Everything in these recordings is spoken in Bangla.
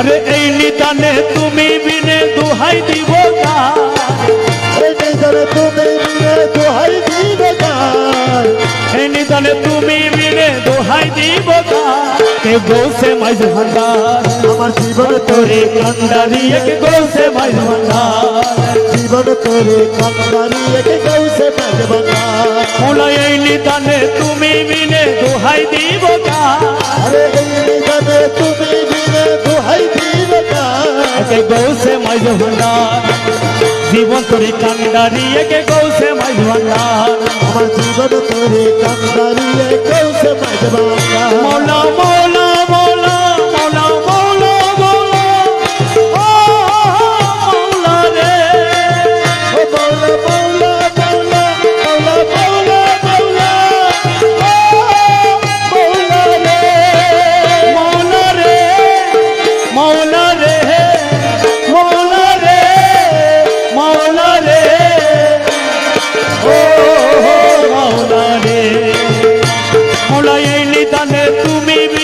আরে এই নিদানে তুমি বিনে দুহাই দিব নিদানে তুমি বিনে দোহাই দিব গান এই নিদানে তুমি বিনে দুহাই দিব গান কে গৌসে মাঝ ভান্ডার আমার জীবন তোরে কান্দারি এক গৌসে মাঝ ভান্ডার জীবন তোরে কান্দারি একে গৌসে এই নিদানে তুমি বিনে দুহাই দিব আরে এই নিদানে একে গৌসে মাঝ ভান্ডার জীবন তোরে কান্দারি একে গৌসে মাঝ ভান্ডার আমার জীবন তোরে কান্দারি একে গৌসে মৌলা মৌলা মৌলা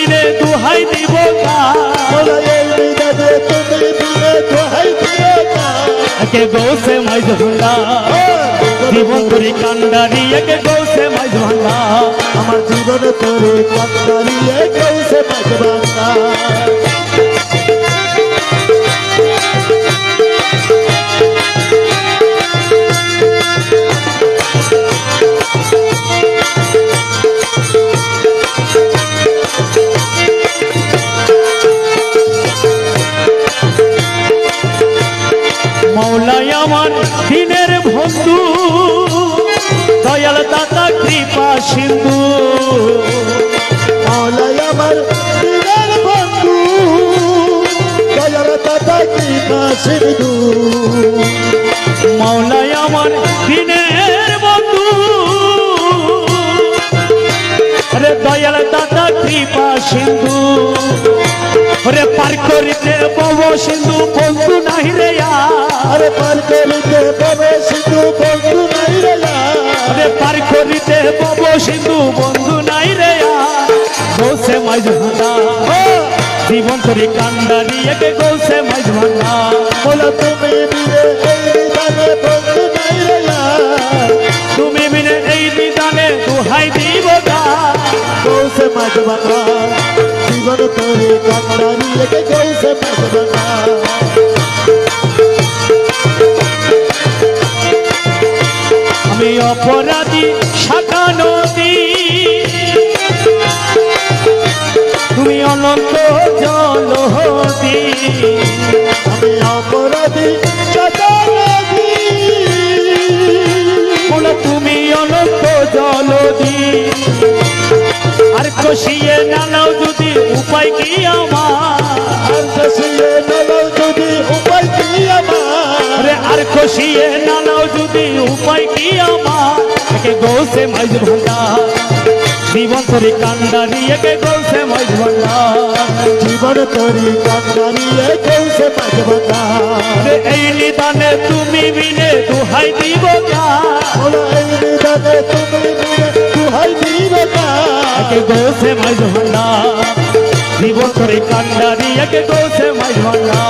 বিনে দুহাই দিব একে গৌসে মাইজ ভান্ডা জীবন করি কান্ডারি, একে গৌসে মাইজ ভান্ডা আমার জীবন তোরে কান্দারি একে গৌসে বাজবানা মৌলাই সিন্ধু মৌলাই আমার দিনের বন্ধু, দয়ার দাদা কি না সিন্ধু। মৌলাই আমার দিনের বন্ধু, রে দয়াল দাতা কৃপা সিন্ধু। রে পার করিতে বব সিন্ধু, বন্ধু নাহি রে আর। আরে পার করিতে পাবে সিন্ধু পার করিতে বব সিন্ধু বন্ধু নাই রে গৌসে মাঝ ভান্ডা জীবন করি কান্ডারি একে গৌসে মাঝ ভান্ডা বলা তুমি তুমি মিলে এই নিদানে দুহাই দিব গৌসে মাঝ বাবা জীবন তোরে কান্দারি একে গৌসে মাঝ বাবা অপরাধী শাখা নদী। তুমি অনন্ত জলহতি আমি অপরাধী তুমি অনন্ত জলদি আর কষিয়ে নানাও যদি উপায় কি আমার? দশিয়ে আর কষিয়ে নানাও যদি উপায় কি আমার। একে গৌসে মাইজ ভান্ডা জীবন তরি কান্ডারি একে গৌসে মাইজ ভান্ডা জীবন তোরি কান্দারি এ গৌসে মাঝ বাবা রে এই নিদানে তুমি বিনে দুহাই দিব বলা এই নিদানে তুমি বিরে দুহাই দিব একে গৌসে মাইজ ভান্ডা জীবন তরি কান্ডারি একে গৌসে মাইজ ভান্ডা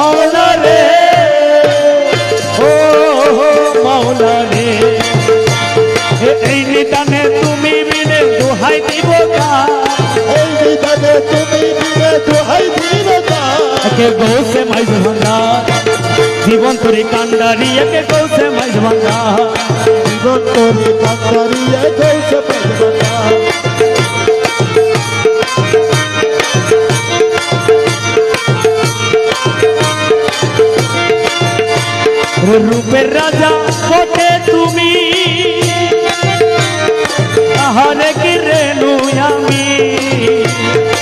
মৌলা রে ও মৌলা রে এই নিদানে তুমি বিনে দোহাই দিব এই নিদানে তুমি বিরে দুহাই দিব একে গৌসে মাইজ ভাঙ্গা। জীবন তোরে কান্ডারি একে গৌসে মাইজ ভাঙ্গা। জীবন তোরি কান্দারি এ গৌসে মাঝ বাবা রূপের রাজা বটে তুমি। তাহলে কি রেণু তুমি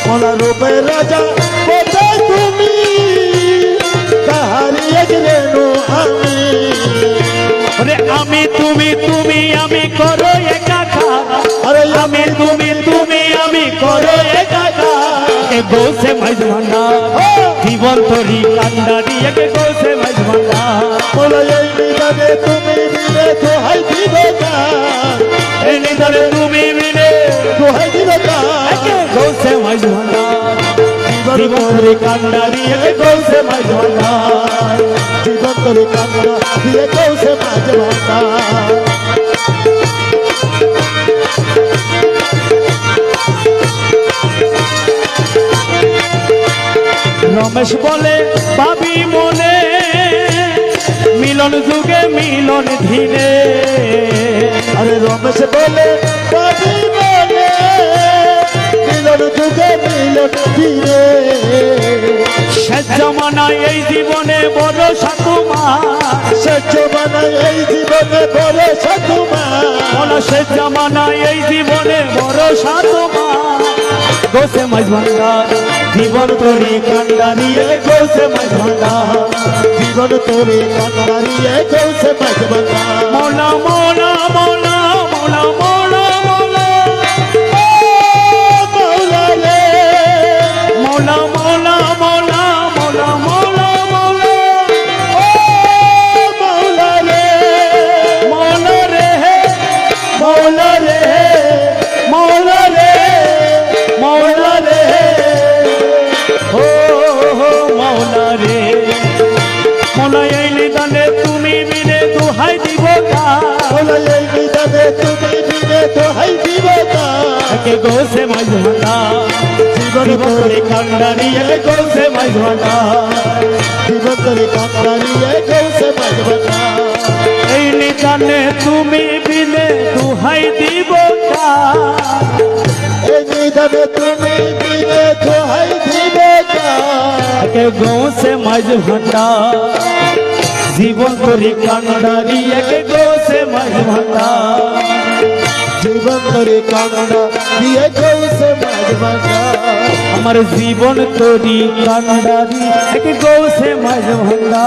মোলা রূপের রাজা কোথায় তুমি। হারিয়ে গেলেন আমি। ওরে আমি তুমি তুমি আমি করো একাকার আরে আমি তুমি তুমি আমি করো একাকার এ বসে মাঝ ভান্ডার জীবন তরি কান্ডারি একে বসে মাঝ ভান্ডার মোলা এই নিদানে তুমি দিলে দোহাই দিব এই নিদানে তুমি মিলে দোহাই দিব একে বসে মাঝ ভান্ডার জীবন তরি কান্ডারি একে বসে মাঝ ভান্ডার জীবন করে কান্না দিয়ে কৌশে রমেশ বলে ভাবি মনে মিলন যুগে মিলন ধীরে আরে রমেশ বলে বাবি বলে মিলন যুগে মিলন ধীরে শেষ জমানায় এই জীবনে বড় সহ্য বানায় এই জীবনে বড় সাধুমার বলো শেষ জমানায় এই জীবনে বড় সাকুমার গোসে মাঝ ভান্ডার জীবন তোরে কান্দারিয়ে কৌশে মাঝ ভান্ডার জীবন তোরে কান্দারিয়ে কৌশে মাঝে মোনা মোনা মৌলা একে গোসে মাঝ ভান্ডা জীবন কান্ডারি একে গোসে মাঝ ভান্ডা জীবন তোরে কান্নারিয়ে কৌশে মাঝে ভান্ডার এই নিদানে তুমি বিনে দুহাই দিব কার এই নিদানে তুমি বিনে দোহাই দিব একে গোসে মাঝ ভান্ডা জীবন তরি কান্ডারি একে গোসে মাঝ ভান্ডা জীবন তোরে কান্না দিয়ে গৌসে মাঝে আমার জীবন তরি কান্ডারি একে গৌসে ভান্ডা